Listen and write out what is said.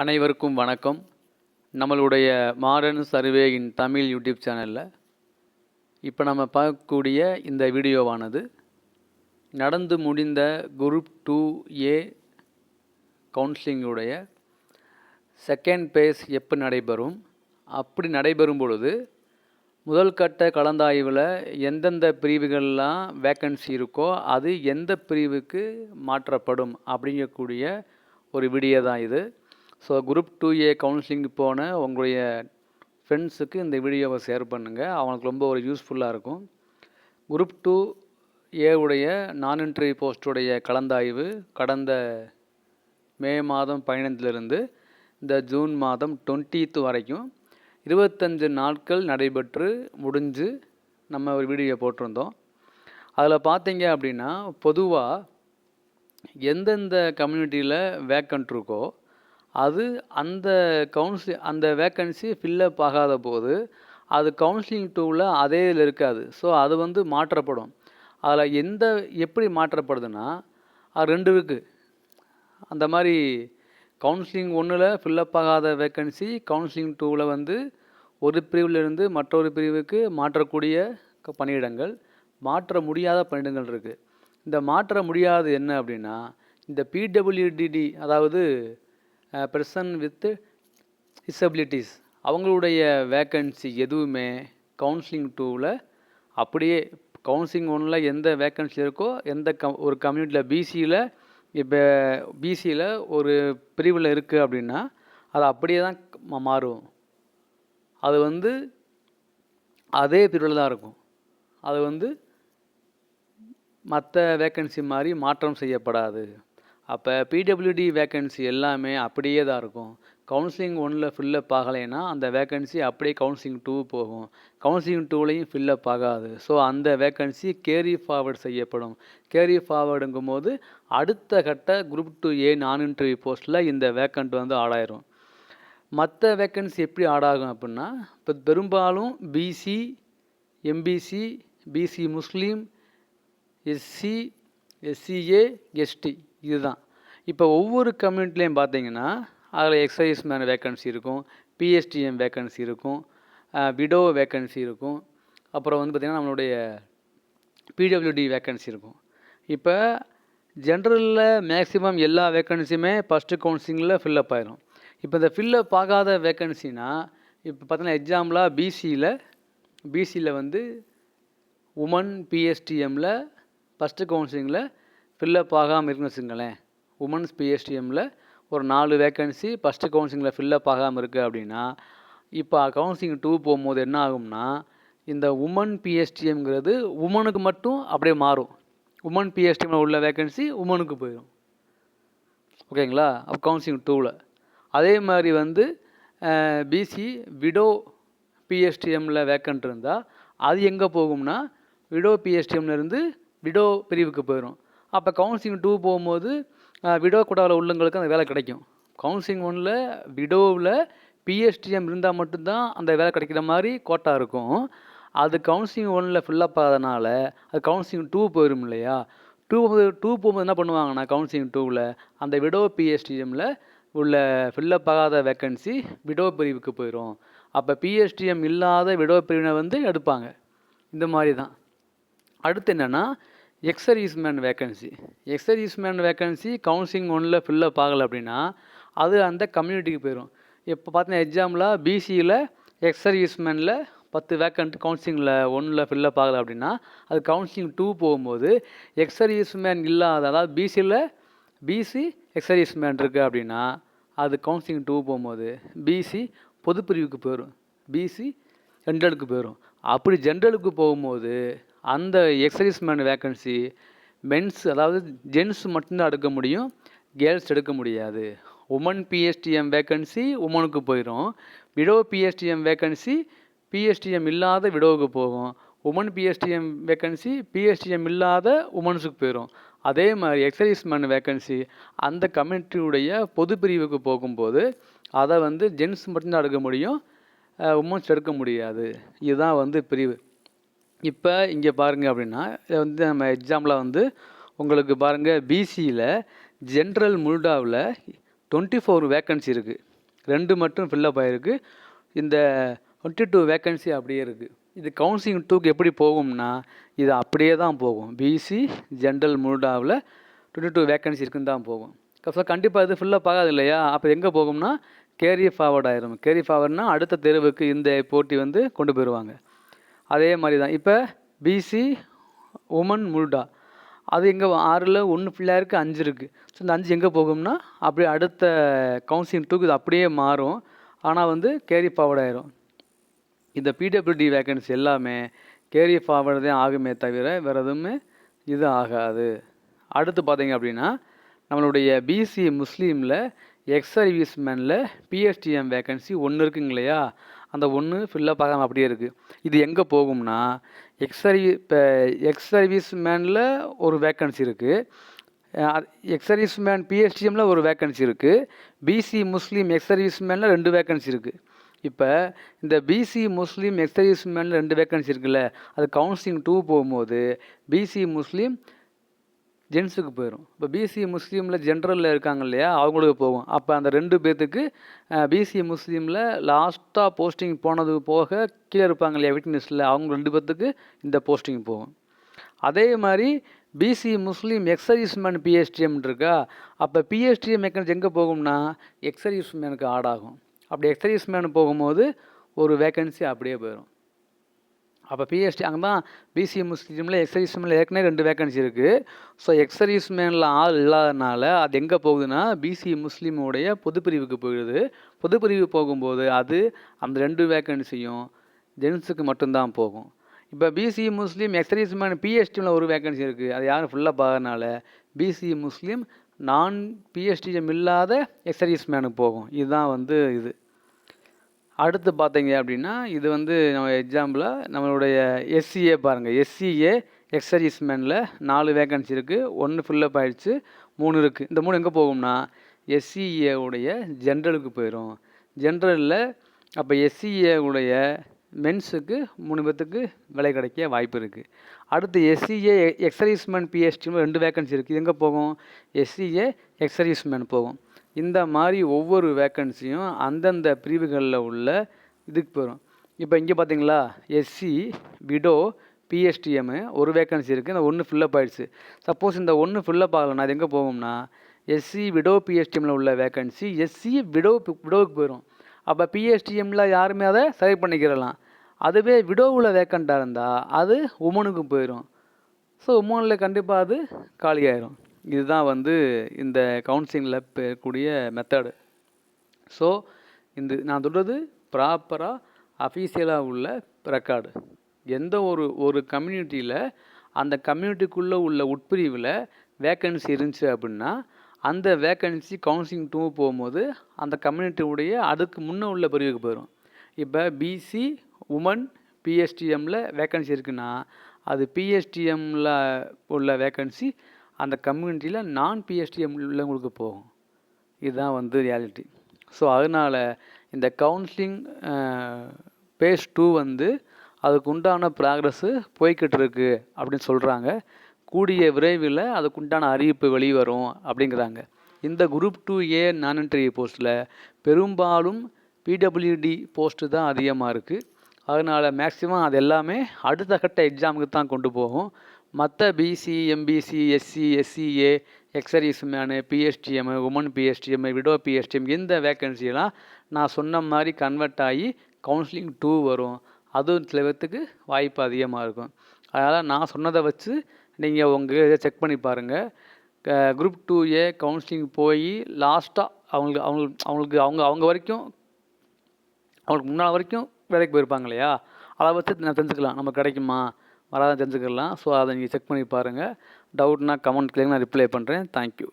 அனைவருக்கும் வணக்கம். நம்மளுடைய modern survey in Tamil YouTube சேனலில் இப்போ நம்ம பார்க்கக்கூடிய இந்த வீடியோவானது. நடந்து முடிந்த குரூப் டூ ஏ கவுன்சிலிங்குடைய செகண்ட் பேஸ் எப்போ நடைபெறும்? அப்படி நடைபெறும் பொழுது முதல் கட்ட கலந்தாய்வில் எந்தெந்த பிரிவுகள்லாம் வேக்கன்சி இருக்கோ அது எந்த பிரிவுக்கு மாற்றப்படும் அப்படிங்கக்கூடிய ஒரு வீடியோ தான் இது. So group two A counselling போன உங்களுடைய ஃப்ரெண்ட்ஸுக்கு இந்த வீடியோவை ஷேர் பண்ணுங்கள் அவங்களுக்கு ரொம்ப ஒரு யூஸ்ஃபுல்லாக இருக்கும். குரூப் டூ ஏவுடைய நான் என்ட்ரி போஸ்ட்டுடைய கலந்தாய்வு கடந்த மே மாதம் பதினைந்திலிருந்து இந்த ஜூன் மாதம் டுவெண்ட்டீத்து வரைக்கும் இருபத்தஞ்சு நாட்கள் நடைபெற்று முடிஞ்சு நம்ம ஒரு வீடியோ போட்டிருந்தோம். அதில் பார்த்தீங்க அப்படின்னா பொதுவாக எந்தெந்த கம்யூனிட்டியில் வேக்கண்ட் இருக்கோ அது அந்த கவுன்சில் அந்த வேக்கன்சி ஃபில்லப் ஆகாத போது அது கவுன்சிலிங் டூவில் அதே இதில் இருக்காது. ஸோ அது வந்து மாற்றப்படும். அதில் எந்த எப்படி மாற்றப்படுதுன்னா அது ரெண்டு இருக்குது அந்த மாதிரி கவுன்சிலிங் ஒன்றில் ஃபில்லப் ஆகாத வேக்கன்சி கவுன்சிலிங் டூவில் வந்து ஒரு பிரிவிலிருந்து மற்றொரு பிரிவுக்கு மாற்றக்கூடிய பணியிடங்கள் மாற்ற முடியாத பணியிடங்கள் இருக்குது இந்த மாற்ற முடியாத என்ன அப்படின்னா இந்த பிடபிள்யூடிடி அதாவது பர்சன் வித் டிசபிலிட்டிஸ் அவங்களுடைய வேக்கன்சி எதுவுமே கவுன்சிலிங் டூவில் அப்படியே கவுன்சிலிங் ஒன்றில் எந்த வேக்கன்சி இருக்கோ எந்த கம் ஒரு கம்யூனிட்டியில் பிசியில் இப்போ பிசியில் ஒரு பிரிவில் இருக்குது அப்படின்னா அது அப்படியே தான் மாறும். அது வந்து அதே பிரிவில் தான் இருக்கும். அது வந்து மற்ற வேக்கன்சி மாதிரி மாற்றம் செய்யப்படாது. அப்போ பிடபிள்யூடி வேக்கன்சி எல்லாமே அப்படியே தான் இருக்கும். கவுன்சிலிங் ஒன்றில் ஃபில்லப் ஆகலைன்னா அந்த வேக்கன்சி அப்படியே கவுன்சிலிங் டூ போகும். கவுன்சிலிங் டூலையும் ஃபில்லப் ஆகாது. ஸோ அந்த வேக்கன்சி கேரி ஃபார்வர்ட் செய்யப்படும். கேரி ஃபார்வர்டுங்கும் போது அடுத்த கட்ட குரூப் டூ ஏ நான் இன்டர்வியூ போஸ்ட்டில் இந்த வேக்கண்ட் வந்து ஆடாயிரும் மற்ற வேக்கன்சி எப்படி ஆடாகும் அப்படின்னா இப்போ பெரும்பாலும் BC MBC BC Muslim SC SCA ST இதுதான். இப்போ ஒவ்வொரு கம்யூனிட்டிலையும் பார்த்தீங்கன்னா அதில் எக்ஸைஸ் மேன் வேக்கன்சி இருக்கும் பிஎஸ்டிஎம் வேக்கன்சி இருக்கும் விடோ வேக்கன்சி இருக்கும். அப்புறம் வந்து பார்த்திங்கன்னா நம்மளுடைய பிடபிள்யூடி வேக்கன்சி இருக்கும். இப்போ ஜென்ரலில் மேக்ஸிமம் எல்லா வேக்கன்சியுமே ஃபஸ்ட்டு கவுன்சிலிங்கில் ஃபில்லப் ஆயிரும். இப்போ இந்த ஃபில்லப் ஆகாத வேக்கன்சினா இப்போ பார்த்தீங்கன்னா எக்ஸாம்பிளாக பிசியில் பிசியில் வந்து உமன் பிஎஸ்டிஎம்மில் ஃபஸ்ட்டு கவுன்சிலிங்கில் ஃபில்லப் ஆகாமல் இருக்குன்னு வச்சுங்களேன் உமன்ஸ் பிஎஸ்டிஎம்மில் ஒரு நாலு வேக்கன்சி ஃபஸ்ட்டு கவுன்சிலிங்கில் ஃபில்லப் ஆகாமல் இருக்குது அப்படின்னா இப்போ கவுன்சிலிங் டூ போகும்போது என்ன ஆகும்னா இந்த உமன் பிஎஸ்டிஎம்ங்கிறது உமனுக்கு மட்டும் அப்படியே மாறும். உமன் பிஎஸ்டிஎம்மில் உள்ள வேக்கன்சி உமனுக்கு போயிடும் ஓகேங்களா? அப்போ கவுன்சிலிங் டூவில் அதே மாதிரி வந்து பிசி விடோ பிஎஸ்டிஎம்மில் வேக்கன்ட் இருந்தால் அது எங்கே போகும்னா விடோ பிஎஸ்டிஎம்லேருந்து விடோ பிரிவுக்கு போயிடும் அப்போ கவுன்சிலிங் டூ போகும்போது விடோ கூடாவில் உள்ளவங்களுக்கு அந்த வேலை கிடைக்கும். கவுன்சிலிங் ஒன்றில் விடோவில் பிஎஸ்டிஎம் இருந்தால் மட்டும்தான் அந்த வேலை கிடைக்கிற மாதிரி கோட்டா இருக்கும். அது கவுன்சிலிங் ஒன்றில் ஃபில்லப் ஆகாதனால அது கவுன்சிலிங் டூ போயிடும் இல்லையா? டூ டூ போகும்போது என்ன பண்ணுவாங்கன்னா கவுன்சிலிங் டூவில் அந்த விடோ பிஎஸ்டிஎம்மில் உள்ள ஃபில்லப் ஆகாத வேக்கன்சி விடோ பிரிவுக்கு போயிடும் அப்போ பிஎஸ்டிஎம் இல்லாத விடோ பிரிவினை வந்து எடுப்பாங்க. இந்த மாதிரி தான் அடுத்து என்னென்னா ex serviceman vacancy ex serviceman vacancy counselling ஒன்றில் ஃபில்லப் ஆகலை அப்படின்னா அது அந்த கம்யூனிட்டிக்கு போயிடும் இப்போ பார்த்தீங்கன்னா எக்ஸாம்பிளாக பிசியில் எக்ஸர்வீஸ்மேனில் பத்து வேக்கண்ட் கவுன்சிலிங்கில் ஒன்றில் ஃபில்லப் ஆகலை அப்படின்னா அது கவுன்சிலிங் டூ போகும்போது எக்ஸர்வீஸ்மேன் இல்லாத அதாவது பிசியில் பிசி எக்ஸர்வீஸ்மேன் இருக்குது அப்படின்னா அது கவுன்சிலிங் டூ போகும்போது பிசி பொதுப்பிரிவுக்கு போயிடும் பிசி ஜென்ரலுக்கு போயிடும் அப்படி ஜென்ரலுக்கு போகும்போது அந்த எக்ஸர்வீஸ்மேன் வேக்கன்சி மென்ஸ் அதாவது ஜென்ஸ் மட்டும்தான் எடுக்க முடியும் கேர்ள்ஸ் எடுக்க முடியாது. உமன் பிஎஸ்டிஎம் வேக்கன்சி உமனுக்கு போயிடும் விடோ பிஎஸ்டிஎம் வேக்கன்சி பிஎஸ்டிஎம் இல்லாத விடோவுக்கு போகும். உமன் பிஎஸ்டிஎம் வேக்கன்சி பிஎஸ்டிஎம் இல்லாத உமன்ஸுக்கு போயிடும் அதே மாதிரி எக்ஸர்வீஸ்மேன் வேக்கன்சி அந்த கம்யூனிட்டியுடைய பொது பிரிவுக்கு போகும்போது அதை வந்து ஜென்ஸ் மட்டும்தான் எடுக்க முடியும் உமன்ஸ் எடுக்க முடியாது. இதுதான் வந்து பிரிவு. இப்போ இங்கே பாருங்க அப்படின்னா இதை வந்து நம்ம எக்ஸாம்பிளாக வந்து உங்களுக்கு பாருங்கள் பிசியில் ஜென்ரல் முல்டாவில் டுவெண்ட்டி ஃபோர் வேக்கன்சி இருக்குது ரெண்டு மட்டும் ஃபில்லப் ஆகிருக்கு இந்த டுவெண்ட்டி டூ வேக்கன்சி அப்படியே இருக்குது இது கவுன்சிலிங் டூக்கு எப்படி போகும்னா இது அப்படியே தான் போகும். பிசி ஜென்ரல் முல்டாவில் டுவெண்ட்டி டூ வேக்கன்சி இருக்குன்னு தான் போகும். ஸோ கண்டிப்பாக இது ஃபில்லப் ஆகாது இல்லையா? அப்போ எங்கே போகும்னா கேரி ஃபார்வர்ட் ஆயிரும். கேரி ஃபார்வர்ட்னா அடுத்த தெருவுக்கு இந்த போட்டி வந்து கொண்டு போயிடுவாங்க அதே மாதிரி தான். இப்போ பிசி உமன் முல்டா அது எங்கே ஆறில் ஒன்று ஃபுல்லாக இருக்குது அஞ்சு இருக்குது ஸோ இந்த அஞ்சு எங்கே போகும்னா அப்படியே அடுத்த கவுன்சிலிங் டூக்கு இது அப்படியே மாறும். ஆனால் வந்து கேரி ஃபார்வர்ட் ஆயிரும். இந்த பிடபிள்யூடி வேக்கன்சி எல்லாமே கேரி ஃபார்வர்டு தான் ஆகுமே தவிர வேறு எதுவுமே இது ஆகாது. அடுத்து பார்த்தீங்க அப்படின்னா நம்மளுடைய பிசி முஸ்லீமில் எக்ஸ் சர்வீஸ்மேனில் பிஎஸ்டிஎம் வேக்கன்சி ஒன்று இருக்குங்க இல்லையா? அந்த ஒன்று ஃபில்லப் ஆகாமல் அப்படியே இருக்குது இது எங்கே போகும்னா எக்ஸ் சர்வீ இப்போ எக்ஸ் சர்வீஸ்மேனில் ஒரு வேக்கன்சி இருக்குது எக்ஸ் சர்வீஸ்மேன் பிஎஸ்டிஎம்மில் ஒரு வேக்கன்சி இருக்குது பிசி முஸ்லீம் எக்ஸ் சர்வீஸ்மேனில் ரெண்டு வேக்கன்சி இருக்குது இப்போ இந்த பிசி முஸ்லீம் எக்ஸ் சர்வீஸ்மேனில் ரெண்டு வேக்கன்சி இருக்குல்ல அது கவுன்சிலிங் டூ போகும்போது பிசி முஸ்லீம் ஜென்ஸுக்கு போயிடும் இப்போ பிசி முஸ்லீமில் ஜென்ரலில் இருக்காங்க இல்லையா அவங்களுக்கு போகும். அப்போ அந்த ரெண்டு பேர்த்துக்கு பிசி முஸ்லீமில் லாஸ்ட்டாக போஸ்டிங் போனது போக கீழே இருப்பாங்க இல்லையா விட்னஸில் அவங்க ரெண்டு பேர்த்துக்கு இந்த போஸ்டிங் போகும். அதே மாதிரி பிசி முஸ்லீம் எக்ஸர்வீஸ்மேன் பிஎஸ்டிஎம் இருக்கா அப்போ பிஎஸ்டிஎம் மெக்கானிக்ஸ் எங்கே போகும்னா எக்ஸர்வீஸ்மேனுக்கு ஆட் ஆகும் அப்படி எக்ஸர்வீஸ்மேன் போகும்போது ஒரு வேக்கன்சி அப்படியே போயிடும் அப்போ பிஎஸ்டி அங்கே தான் பிசி முஸ்லீமில் எக்ஸர்வீஸ்மேனில் ஏற்கனவே ரெண்டு வேக்கன்சி இருக்குது ஸோ எக்ஸர்வீஸ்மேனில் ஆள் இல்லாதனால அது எங்கே போகுதுன்னா பிசி முஸ்லீமுடைய பொதுப்பிரிவுக்கு போயிடுது. பொதுப்பிரிவு போகும்போது அது அந்த ரெண்டு வேக்கன்சியும் ஜென்ஸுக்கு மட்டும்தான் போகும். இப்போ பிசி முஸ்லீம் எக்ஸர்வீஸ்மேன் பிஎஸ்டியில் ஒரு வேக்கன்சி இருக்குது அது யாரும் ஃபுல்லாக பார்க்கறனால பிசி முஸ்லீம் நான் பிஎஸ்டிஎம் இல்லாத எக்ஸர்வீஸ்மேனுக்கு போகும். இதுதான் வந்து இது. அடுத்து பார்த்தீங்க அப்படின்னா இது வந்து நம்ம எக்ஸாம்பிளாக நம்மளுடைய எஸ்சிஏ பாருங்கள் எஸ்சிஏ எக்ஸர்வீஸ்மேனில் நாலு வேக்கன்சி இருக்குது ஒன்று ஃபில்லப் ஆகிடுச்சு மூணு இருக்குது இந்த மூணு எங்கே போகும்னா எஸ்சிஏவுடைய உடைய ஜென்ரலுக்கு போயிடும் ஜென்ரலில் அப்போ எஸ்சிஏவுடைய உடைய மென்ஸுக்கு மூணு பேர்த்துக்கு விலை கிடைக்க வாய்ப்பு இருக்குது அடுத்து எஸ்சிஏ எக்ஸர்வீஸ்மேன் பிஎஸ்டின்னு ரெண்டு வேகன்சி இருக்குது எங்கே போகும்? எஸ்சிஏ எக்ஸர்வீஸ்மேன் போகும். இந்த மாதிரி ஒவ்வொரு வேக்கன்சியும் அந்தந்த பிரிவுகளில் உள்ள இதுக்கு போயிடும் இப்போ இங்கே பார்த்தீங்களா எஸ்சி விடோ பிஎஸ்டிஎம்மு ஒரு வேக்கன்சி இருக்குது இந்த ஒன்று ஃபில்லப் ஆகிடுச்சு சப்போஸ் இந்த ஒன்று ஃபில்லப் ஆகலைன்னா அது எங்கே போகும்னா எஸ்சி விடோ பிஎஸ்டிஎம்மில் உள்ள வேக்கன்சி எஸ்சி விடோ விடோவுக்கு போயிடும் அப்போ பிஎஸ்டிஎம்மில் யாருமே அதை செலக்ட் பண்ணிக்கிறலாம். அதுவே விடோவில் வேக்கண்ட்டாக இருந்தால் அது உமனுக்கு போயிடும் ஸோ உமனில் கண்டிப்பாக அது காலியாயிரும். இதுதான் வந்து இந்த கவுன்சிலிங்கில் இருக்கக்கூடிய மெத்தடு ஸோ இந்த நான் சொல்கிறது ப்ராப்பராக அஃபீஷியலாக உள்ள ரெக்கார்டு எந்த ஒரு ஒரு கம்யூனிட்டியில் அந்த கம்யூனிட்டிக்குள்ளே உள்ள உட்பிரிவில் வேக்கன்சி இருந்துச்சு அப்படின்னா அந்த வேக்கன்சி கவுன்சிலிங் டூ போகும்போது அந்த கம்யூனிட்டியுடைய அதுக்கு முன்னே உள்ள பிரிவுக்கு போயிடும் இப்போ பிசி உமன் பிஎஸ்டிஎம்மில் வேக்கன்சி இருக்குன்னா அது பிஎஸ்டிஎம்மில் உள்ள வேக்கன்சி அந்த கம்யூனிட்டியில் நான் பிஎஸ்டிஎம் உள்ளவங்களுக்கு போகும். இதுதான் வந்து ரியாலிட்டி ஸோ அதனால் இந்த கவுன்சிலிங் பேஸ் டூ வந்து அதுக்கு உண்டான ப்ராக்ரஸ்ஸு போய்கிட்டு இருக்கு அப்படின்னு சொல்கிறாங்க கூடிய விரைவில் அதுக்கு உண்டான அறிவிப்பு வெளிவரும் அப்படிங்கிறாங்க. இந்த குரூப் டூ ஏ நான் இன்டர்வியூ போஸ்ட்டில் பெரும்பாலும் பிடபிள்யூடி போஸ்ட்டு தான் அதிகமாக இருக்குது அதனால் மேக்ஸிமம் அது எல்லாமே அடுத்த கட்ட எக்ஸாமுக்கு தான் கொண்டு போகும். மற்ற BC MBC SC SCA எக்ஸரீஸ் menu PSTM woman PSTM widow PSTM இந்த வேக்கன்சிலாம் நான் சொன்ன மாதிரி கன்வெர்ட் ஆகி கவுன்சிலிங் டூ வரும். அதுவும் சில பேர்த்துக்கு வாய்ப்பு அதிகமாக இருக்கும். அதனால் நான் சொன்னதை வச்சு நீங்கள் உங்கள் இதை செக் பண்ணி பாருங்கள் குரூப் டூ ஏ கவுன்சிலிங் போய் லாஸ்ட்டாக அவங்களுக்கு அவங்களுக்கு அவங்களுக்கு அவங்க அவங்க வரைக்கும் அவங்களுக்கு முன்னால் வரைக்கும் வேலைக்கு போயிருப்பாங்க இல்லையா? அதை வச்சு நான் தெரிஞ்சுக்கலாம். நம்ம கிடைக்குமா? வராதான் தெரிஞ்சுக்கலாம். ஸோ அதை நீங்கள் செக் பண்ணி பாருங்கள் டவுட்னா கமெண்ட் கிளியர் நான் ரிப்ளை பண்ணுறேன் தேங்க்யூ